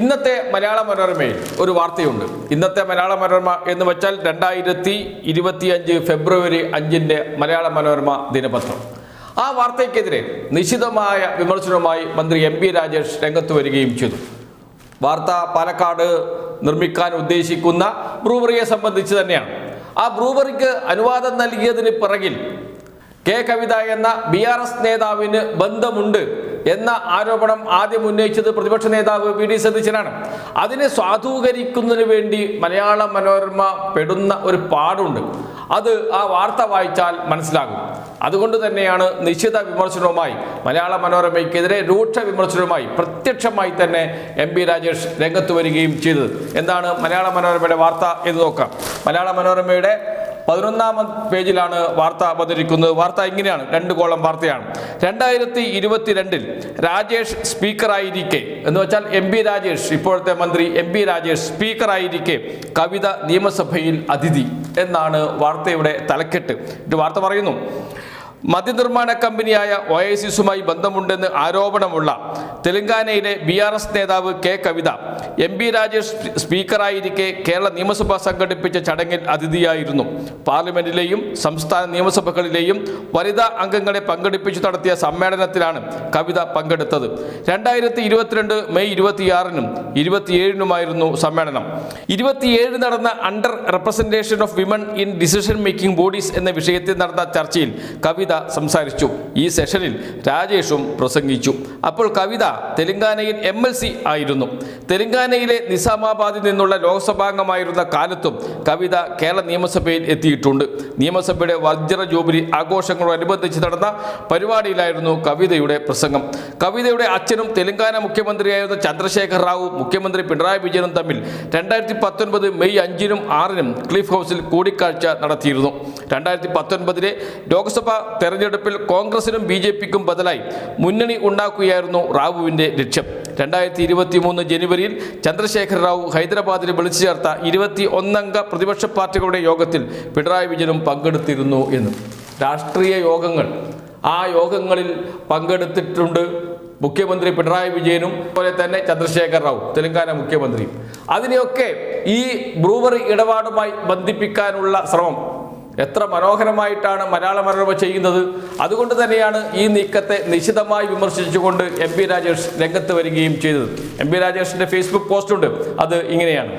ഇന്നത്തെ മലയാള മനോരമയിൽ ഒരു വാർത്തയുണ്ട്. ഇന്നത്തെ മലയാള മനോരമ എന്ന് വെച്ചാൽ രണ്ടായിരത്തി ഇരുപത്തിയഞ്ച് ഫെബ്രുവരി അഞ്ചിന്റെ മലയാള മനോരമ ദിനപത്രം. ആ വാർത്തയ്ക്കെതിരെ നിശിതമായ വിമർശനവുമായി മന്ത്രി എം പി രാജേഷ് രംഗത്ത് വരികയും ചെയ്തു. വാർത്ത പാലക്കാട് നിർമ്മിക്കാൻ ഉദ്ദേശിക്കുന്ന ബ്രൂവറിയെ സംബന്ധിച്ച് തന്നെയാണ്. ആ ബ്രൂവറിക്ക് അനുവാദം നൽകിയതിന് പിറകിൽ കെ കവിത എന്ന ബി ആർ എസ് നേതാവിന് ബന്ധമുണ്ട് എന്ന ആരോപണം ആദ്യം ഉന്നയിച്ചത് പ്രതിപക്ഷ നേതാവ് വി ഡി സതീശനാണ്. അതിനെ സ്വാധൂകരിക്കുന്നതിന് വേണ്ടി മലയാള മനോരമ പെടുന്ന ഒരു പാടുണ്ട്. അത് ആ വാർത്ത വായിച്ചാൽ മനസ്സിലാകും. അതുകൊണ്ട് തന്നെയാണ് നിശ്ചിത വിമർശനവുമായി മലയാള മനോരമയ്ക്കെതിരെ രൂക്ഷ വിമർശനവുമായി പ്രത്യക്ഷമായി തന്നെ എം പി രാജേഷ് രംഗത്ത് വരികയും ചെയ്തത്. എന്താണ് മലയാള മനോരമയുടെ വാർത്ത എന്ന് നോക്കാം. മലയാള മനോരമയുടെ പതിനൊന്നാം പേജിലാണ് വാർത്ത അവതരിക്കുന്നത് വാർത്ത ഇങ്ങനെയാണ്. രണ്ട് കോളം വാർത്തയാണ്. രണ്ടായിരത്തി ഇരുപത്തിരണ്ടിൽ രാജേഷ് സ്പീക്കറായിരിക്കെ. എന്ന് വെച്ചാൽ എം പി രാജേഷ് ഇപ്പോഴത്തെ മന്ത്രി എം പി രാജേഷ് സ്പീക്കറായിരിക്കെ കവിത നിയമസഭയിൽ അതിഥി എന്നാണ് വാർത്തയുടെ തലക്കെട്ട്. ഇത് വാർത്ത പറയുന്നു. മദ്യനിർമ്മാണ കമ്പനിയായ ഒയസിസുമായി ബന്ധമുണ്ടെന്ന് ആരോപണമുള്ള തെലങ്കാനയിലെ ബി ആർ എസ് നേതാവ് K Kavitha M P Rajesh സ്പീക്കറായിരിക്കെ Kerala നിയമസഭ സംഘടിപ്പിച്ച ചടങ്ങിൽ അതിഥിയായിരുന്നു. പാർലമെന്റിലെയും സംസ്ഥാന നിയമസഭകളിലെയും വനിതാ അംഗങ്ങളെ പങ്കെടുപ്പിച്ചു നടത്തിയ സമ്മേളനത്തിലാണ് കവിത പങ്കെടുത്തത്. രണ്ടായിരത്തി ഇരുപത്തിരണ്ട് മെയ് ഇരുപത്തിയാറിനും ഇരുപത്തിയേഴിനുമായിരുന്നു സമ്മേളനം. ഇരുപത്തിയേഴ് നടന്ന under representation of women in decision making bodies എന്ന വിഷയത്തിൽ നടന്ന ചർച്ചയിൽ കവിത സംസാരിച്ചു. ഈ സെഷനിൽ രാജേഷും പ്രസംഗിച്ചു. അപ്പോൾ കവിത തെലങ്കാനയിൽ എം എൽ സി ആയിരുന്നു. തെലങ്കാനയിലെ നിസാമാബാദിൽ നിന്നുള്ള ലോക്സഭാംഗമായിരുന്ന കാലത്തും കവിത കേരള നിയമസഭയിൽ എത്തിയിട്ടുണ്ട്. നിയമസഭയുടെ വജ്ര ജൂബിലി ആഘോഷങ്ങളോടനുബന്ധിച്ച് നടന്ന പരിപാടിയിലായിരുന്നു കവിതയുടെ പ്രസംഗം. കവിതയുടെ അച്ഛനും തെലങ്കാന മുഖ്യമന്ത്രിയായിരുന്ന ചന്ദ്രശേഖർ റാവു മുഖ്യമന്ത്രി പിണറായി വിജയനും തമ്മിൽ രണ്ടായിരത്തി പത്തൊൻപത് മെയ് അഞ്ചിനും ആറിനും ക്ലിഫ് ഹൗസിൽ കൂടിക്കാഴ്ച നടത്തിയിരുന്നു. രണ്ടായിരത്തി പത്തൊൻപതിലെ ലോക്സഭാ തെരഞ്ഞെടുപ്പിൽ കോൺഗ്രസിനും ബി ജെ പിക്കും ബദലായി മുന്നണി ഉണ്ടാക്കുകയായിരുന്നു റാവുവിന്റെ ലക്ഷ്യം. രണ്ടായിരത്തി ഇരുപത്തി മൂന്ന് ജനുവരിയിൽ ചന്ദ്രശേഖർ റാവു ഹൈദരാബാദിൽ വിളിച്ചു ചേർത്ത ഇരുപത്തി ഒന്നംഗ പ്രതിപക്ഷ പാർട്ടികളുടെ യോഗത്തിൽ പിണറായി വിജയനും പങ്കെടുത്തിരുന്നു എന്ന്. രാഷ്ട്രീയ യോഗങ്ങൾ. ആ യോഗങ്ങളിൽ പങ്കെടുത്തിട്ടുണ്ട് മുഖ്യമന്ത്രി പിണറായി വിജയനും അതുപോലെ തന്നെ ചന്ദ്രശേഖർ റാവു തെലങ്കാന മുഖ്യമന്ത്രിയും. അതിനെയൊക്കെ ഈ ബ്രൂവറി ഇടപാടുമായി ബന്ധിപ്പിക്കാനുള്ള ശ്രമം എത്ര മനോഹരമായിട്ടാണ് മലയാള മനോരമ ചെയ്യുന്നത്. അതുകൊണ്ട് തന്നെയാണ് ഈ നീക്കത്തെ നിശിതമായി വിമർശിച്ചുകൊണ്ട് എം പി രാജേഷ് രംഗത്ത് വരികയും ചെയ്തത്. എം പി രാജേഷിന്റെ ഫേസ്ബുക്ക് പോസ്റ്റുണ്ട് അത് ഇങ്ങനെയാണ്.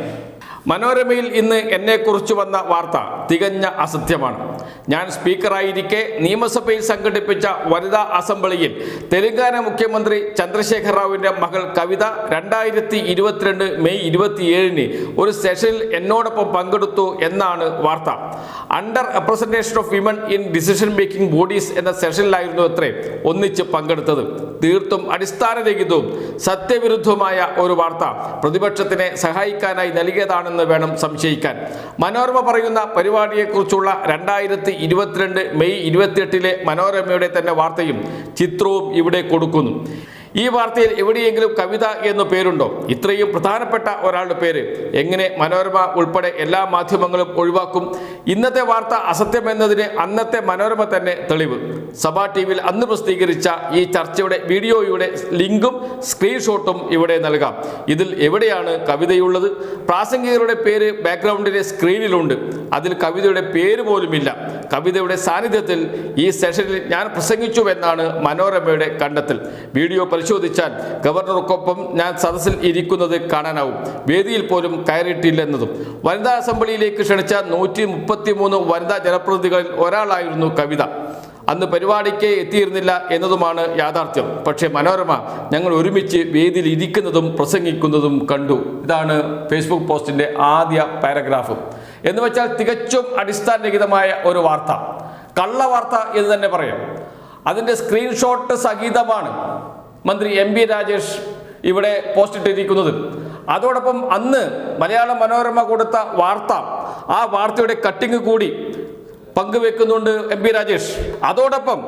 മനോരമയിൽ ഇന്ന് എന്നെക്കുറിച്ച് വന്ന വാർത്ത തികഞ്ഞ അസത്യമാണ്. ഞാൻ സ്പീക്കറായിരിക്കെ നിയമസഭയിൽ സംഘടിപ്പിച്ച വനിതാ അസംബ്ലിയിൽ തെലങ്കാന മുഖ്യമന്ത്രി ചന്ദ്രശേഖർ റാവുവിന്റെ മകൾ കവിത രണ്ടായിരത്തി ഇരുപത്തിരണ്ട് മെയ് ഇരുപത്തിയേഴിന് ഒരു സെഷനിൽ എന്നോടൊപ്പം പങ്കെടുത്തു എന്നാണ് വാർത്ത. Under representation of women in decision making bodies എന്ന സെഷനിലായിരുന്നു അത്രേ ഒന്നിച്ച് പങ്കെടുത്തത്. തീർത്തും അടിസ്ഥാനരഹിതവും സത്യവിരുദ്ധവുമായ ഒരു വാർത്ത പ്രതിപക്ഷത്തിനെ സഹായിക്കാനായി നൽകിയതാണെന്ന് വേണം സംശയിക്കാൻ. മനോരമ പറയുന്ന പരിപാടിയെക്കുറിച്ചുള്ള രണ്ടായിരത്തി ഇരുപത്തിരണ്ട് മെയ് ഇരുപത്തിയെട്ടിലെ മനോരമയുടെ തന്നെ വാർത്തയും ചിത്രവും ഇവിടെ കൊടുക്കുന്നു. ഈ വാർത്തയിൽ എവിടെയെങ്കിലും കവിത എന്ന് പേരുണ്ടോ? ഇത്രയും പ്രധാനപ്പെട്ട ഒരാളുടെ പേര് എങ്ങനെ മനോരമ ഉൾപ്പെടെ എല്ലാ മാധ്യമങ്ങളും ഒഴിവാക്കും? ഇന്നത്തെ വാർത്ത അസത്യമെന്നതിന് അന്നത്തെ മനോരമ തന്നെ തെളിവ്. സഭാ ടി വിയിൽ അന്ന് പ്രസിദ്ധീകരിച്ച ഈ ചർച്ചയുടെ വീഡിയോയുടെ ലിങ്കും സ്ക്രീൻഷോട്ടും ഇവിടെ നൽകാം. ഇതിൽ എവിടെയാണ് കവിതയുള്ളത്? പ്രാസംഗികരുടെ പേര് ബാക്ക്ഗ്രൗണ്ടിലെ സ്ക്രീനിലുണ്ട്. അതിൽ കവിതയുടെ പേര് പോലുമില്ല. കവിതയുടെ സാന്നിധ്യത്തിൽ ഈ സെഷനിൽ ഞാൻ പ്രസംഗിച്ചുവെന്നാണ് മനോരമയുടെ കണ്ടെത്തൽ. വീഡിയോ പരിശോധിച്ചാൽ ഗവർണർക്കൊപ്പം ഞാൻ സദസ്സിൽ ഇരിക്കുന്നത് കാണാനാവും. വേദിയിൽ പോലും കയറിയിട്ടില്ലെന്നതും. വനിതാ അസംബ്ലിയിലേക്ക് ക്ഷണിച്ച നൂറ്റി മുപ്പത്തിമൂന്ന് വനിതാ ജനപ്രതിനിധികളിൽ ഒരാളായിരുന്നു കവിത. അന്ന് പരിപാടിക്ക് എത്തിയിരുന്നില്ല എന്നതുമാണ് യാഥാർത്ഥ്യം. പക്ഷേ മനോരമ ഞങ്ങൾ ഒരുമിച്ച് വേദിയിൽ ഇരിക്കുന്നതും പ്രസംഗിക്കുന്നതും കണ്ടു. ഇതാണ് ഫേസ്ബുക്ക് പോസ്റ്റിന്റെ ആദ്യ പാരഗ്രാഫ്. എന്ന് വെച്ചാൽ തികച്ചും അടിസ്ഥാനരഹിതമായ ഒരു വാർത്ത. കള്ളവാർത്ത എന്ന് തന്നെ പറയാം. അതിന്റെ സ്ക്രീൻഷോട്ട് സഹിതമാണ് മന്ത്രി എം ബി രാജേഷ് ഇവിടെ പോസ്റ്റ് ഇട്ടിരിക്കുന്നത് അതോടൊപ്പം അന്ന് മലയാള മനോരമ കൊടുത്ത വാർത്ത ആ വാർത്തയുടെ കട്ടിങ് കൂടി പങ്കുവെക്കുന്നുണ്ട് എം പി രാജേഷ്. അതോടൊപ്പം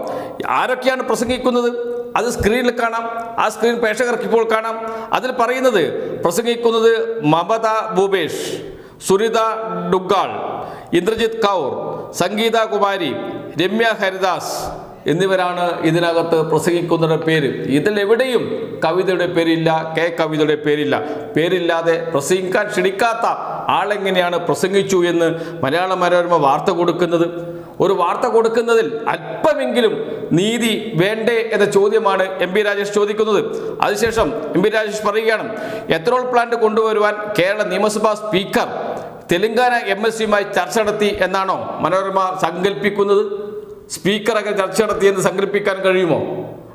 ആരൊക്കെയാണ് പ്രസംഗിക്കുന്നത്? അത് സ്ക്രീനിൽ കാണാം. ആ സ്ക്രീൻ പ്രേക്ഷകർക്ക് ഇപ്പോൾ കാണാം. അതിൽ പറയുന്നത് പ്രസംഗിക്കുന്നത് മമത ഭൂപേഷ് സുരിത ഡുഗാൾ ഇന്ദ്രജിത് കൗർ സംഗീത കുമാരി രമ്യ ഹരിദാസ് എന്നിവരാണ് ഇതിനകത്ത് പ്രസംഗിക്കുന്നവരുടെ പേര്. ഇതിലെവിടെയും കവിതയുടെ പേരില്ല കെ കവിതയുടെ പേരില്ല. പേരില്ലാതെ പ്രസംഗിക്കാൻ ക്ഷണിക്കാത്ത ആളെങ്ങനെയാണ് പ്രസംഗിച്ചു എന്ന് മലയാള മനോരമ വാർത്ത കൊടുക്കുന്നത്? ഒരു വാർത്ത കൊടുക്കുന്നതിൽ അല്പമെങ്കിലും നീതി വേണ്ടേ എന്ന ചോദ്യമാണ് എം പി രാജേഷ് ചോദിക്കുന്നത്. അതിനുശേഷം എം പി രാജേഷ് പറയുകയാണ് എത്രോൾ പ്ലാന്റ് കൊണ്ടുവരുവാൻ കേരള നിയമസഭാ സ്പീക്കർ തെലങ്കാന എം എസ് സിയുമായി ചർച്ച നടത്തി എന്നാണോ മനോരമ സങ്കല്പിക്കുന്നത് സ്പീക്കറൊക്കെ ചർച്ച നടത്തിയെന്ന് സങ്കല്പിക്കാൻ കഴിയുമോ?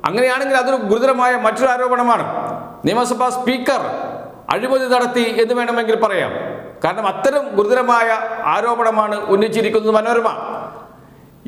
അങ്ങനെയാണെങ്കിൽ അതൊരു ഗുരുതരമായ മറ്റൊരു ആരോപണമാണ്. നിയമസഭാ സ്പീക്കർ അഴിമതി നടത്തി എന്ന് വേണമെങ്കിൽ പറയാം. കാരണം അത്തരം ഗുരുതരമായ ആരോപണമാണ് ഉന്നയിച്ചിരിക്കുന്നത് മനോരമ.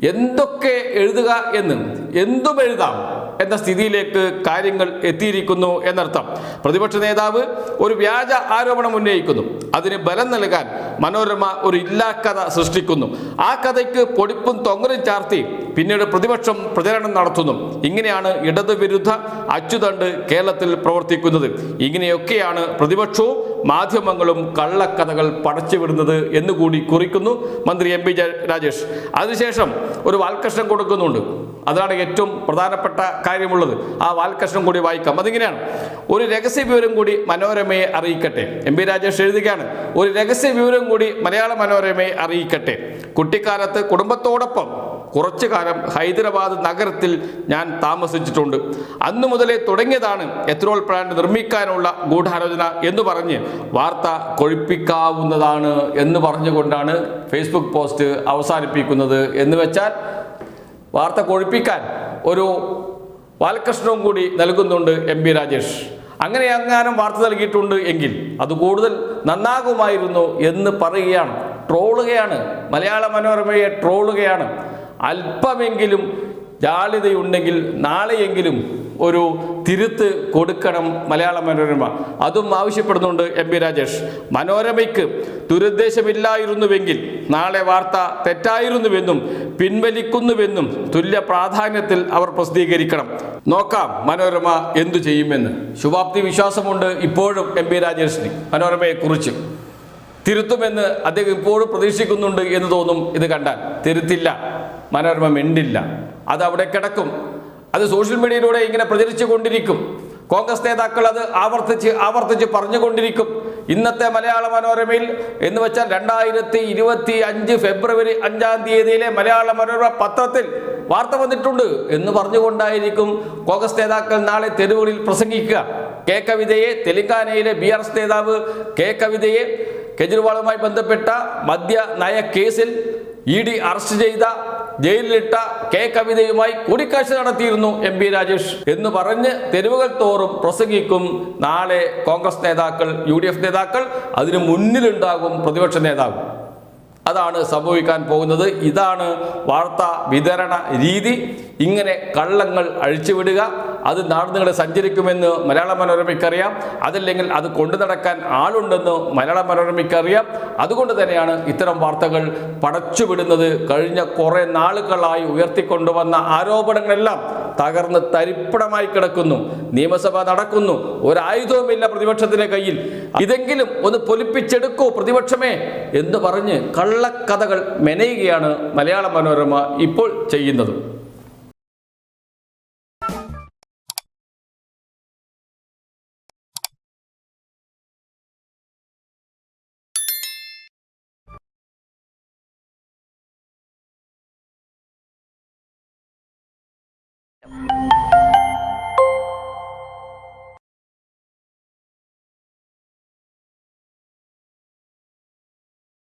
എന്തൊക്കെ എഴുതുക എന്ന് എന്തും എഴുതാം എന്ന സ്ഥിതിയിലേക്ക് കാര്യങ്ങൾ എത്തിയിരിക്കുന്നു എന്നർത്ഥം. പ്രതിപക്ഷ നേതാവ് ഒരു വ്യാജ ആരോപണം ഉന്നയിക്കുന്നു. അതിന് ബലം നൽകാൻ മനോരമ ഒരു ഇല്ലാക്കഥ സൃഷ്ടിക്കുന്നു. ആ കഥയ്ക്ക് പൊടിപ്പും തൊങ്ങലും ചാർത്തി പിന്നീട് പ്രതിപക്ഷം പ്രചരണം നടത്തുന്നു. ഇങ്ങനെയാണ് ഇടതുവിരുദ്ധ അച്ചുതണ്ട് കേരളത്തിൽ പ്രവർത്തിക്കുന്നത്. ഇങ്ങനെയൊക്കെയാണ് പ്രതിപക്ഷവും മാധ്യമങ്ങളും കള്ളക്കഥകൾ പടച്ചുവിടുന്നത് എന്നുകൂടി കുറിക്കുന്നു മന്ത്രി എം പി രാജേഷ്. അതിനുശേഷം ഒരു വാൽക്കഷ്ണം കൊടുക്കുന്നുണ്ട്. അതാണ് ഏറ്റവും പ്രധാനപ്പെട്ട കാര്യമുള്ളത്. ആ വാൽക്കഷ്ണം കൂടി വായിക്കാം. അതിങ്ങനെയാണ്. ഒരു രഹസ്യ വിവരം കൂടി മനോരമയെ അറിയിക്കട്ടെ. എം പി രാജേഷ് എഴുതുകയാണ്. ഒരു രഹസ്യ വിവരം കൂടി മലയാള മനോരമയെ അറിയിക്കട്ടെ. കുട്ടിക്കാലത്ത് കുടുംബത്തോടൊപ്പം കുറച്ചു കാലം ഹൈദരാബാദ് നഗരത്തിൽ ഞാൻ താമസിച്ചിട്ടുണ്ട്. അന്നു മുതലേ തുടങ്ങിയതാണ് എത്രോൾ പ്ലാന്റ് നിർമ്മിക്കാനുള്ള ഗൂഢാലോചന എന്ന് പറഞ്ഞ് വാർത്ത കൊഴിപ്പിക്കാവുന്നതാണ് എന്ന് പറഞ്ഞുകൊണ്ടാണ് ഫേസ്ബുക്ക് പോസ്റ്റ് അവസാനിപ്പിക്കുന്നത് എന്ന് വെച്ചാൽ വാർത്ത കൊഴിപ്പിക്കാൻ ഒരു വാൽകൃഷ്ണവും കൂടി നൽകുന്നുണ്ട് എം രാജേഷ്. അങ്ങനെ അങ്ങാനും വാർത്ത നൽകിയിട്ടുണ്ട് എങ്കിൽ അത് കൂടുതൽ നന്നാകുമായിരുന്നു എന്ന് പറയുകയാണ്. ട്രോളുകയാണ്. മലയാള മനോരമയെ ട്രോളുകയാണ്. അല്പമെങ്കിലും ജാളിതയുണ്ടെങ്കിൽ നാളെയെങ്കിലും ഒരു തിരുത്ത് കൊടുക്കണം മലയാള മനോരമ. അതും ആവശ്യപ്പെടുന്നുണ്ട് എം പി രാജേഷ്. മനോരമയ്ക്ക് ദുരുദ്ദേശമില്ലായിരുന്നുവെങ്കിൽ നാളെ വാർത്ത തെറ്റായിരുന്നുവെന്നും പിൻവലിക്കുന്നുവെന്നും തുല്യ പ്രാധാന്യത്തിൽ അവർ പ്രസിദ്ധീകരിക്കണം. നോക്കാം മനോരമ എന്തു ചെയ്യുമെന്ന്. ശുഭാപ്തി വിശ്വാസമുണ്ട് ഇപ്പോഴും എം പി രാജേഷിന് മനോരമയെക്കുറിച്ച്. തിരുത്തുമെന്ന് അദ്ദേഹം ഇപ്പോഴും പ്രതീക്ഷിക്കുന്നുണ്ട് എന്ന് തോന്നും ഇത് കണ്ടാൽ. തിരുത്തില്ല. മനോരമ മിണ്ടില്ല. അത് അവിടെ കിടക്കും. അത് സോഷ്യൽ മീഡിയയിലൂടെ ഇങ്ങനെ പ്രചരിച്ചു കൊണ്ടിരിക്കും. കോൺഗ്രസ് നേതാക്കൾ അത് ആവർത്തിച്ച് ആവർത്തിച്ച് പറഞ്ഞുകൊണ്ടിരിക്കും ഇന്നത്തെ മലയാള മനോരമയിൽ എന്ന് വെച്ചാൽ രണ്ടായിരത്തി ഇരുപത്തി അഞ്ച് ഫെബ്രുവരി അഞ്ചാം തീയതിയിലെ മലയാള മനോരമ പത്രത്തിൽ വാർത്ത വന്നിട്ടുണ്ട് എന്ന് പറഞ്ഞുകൊണ്ടായിരിക്കും കോൺഗ്രസ് നേതാക്കൾ നാളെ തെരുവുകളിൽ പ്രസംഗിക്കുക. കെ കവിതയെ തെലങ്കാനയിലെ ബി ആർ എസ് നേതാവ് കെ കവിതയെ കെജ്രിവാളുമായി ബന്ധപ്പെട്ട മദ്യ നയ കേസിൽ ഇ ഡി അറസ്റ്റ് ചെയ്ത ജയിലിലിട്ട കെ കവിതയുമായി കൂടിക്കാഴ്ച നടത്തിയിരുന്നു എം പി രാജേഷ്. എന്ന് പറഞ്ഞ് തെരുവുകൾ തോറും പ്രസംഗിക്കും നാളെ കോൺഗ്രസ് നേതാക്കൾ യു ഡി എഫ് നേതാക്കൾ അതിനു മുന്നിലുണ്ടാകും പ്രതിപക്ഷ നേതാവ്. അതാണ് സംഭവിക്കാൻ പോകുന്നത്. ഇതാണ് വാർത്താ വിതരണ രീതി. ഇങ്ങനെ കള്ളങ്ങൾ അഴിച്ചുവിടുക അത് നാടുനിങ്ങളെ സഞ്ചരിക്കുമെന്ന് മലയാള മനോരമയ്ക്കറിയാം. അതല്ലെങ്കിൽ അത് കൊണ്ടു നടക്കാൻ ആളുണ്ടെന്ന് മലയാള മനോരമയ്ക്കറിയാം. അതുകൊണ്ട് തന്നെയാണ് ഇത്തരം വാർത്തകൾ പടച്ചുവിടുന്നത് കഴിഞ്ഞ കുറേ നാളുകളായി ഉയർത്തിക്കൊണ്ടുവന്ന ആരോപണങ്ങളെല്ലാം തകർന്ന് തരിപ്പണമായി കിടക്കുന്നു. നിയമസഭ നടക്കുന്നു. ഒരായുധവുമില്ല പ്രതിപക്ഷത്തിന്റെ കയ്യിൽ. ഇതെങ്കിലും ഒന്ന് പൊലിപ്പിച്ചെടുക്കൂ പ്രതിപക്ഷമേ എന്ന് പറഞ്ഞ് കള്ളക്കഥകൾ മെനയുകയാണ് മലയാള മനോരമ ഇപ്പോൾ ചെയ്യുന്നത്.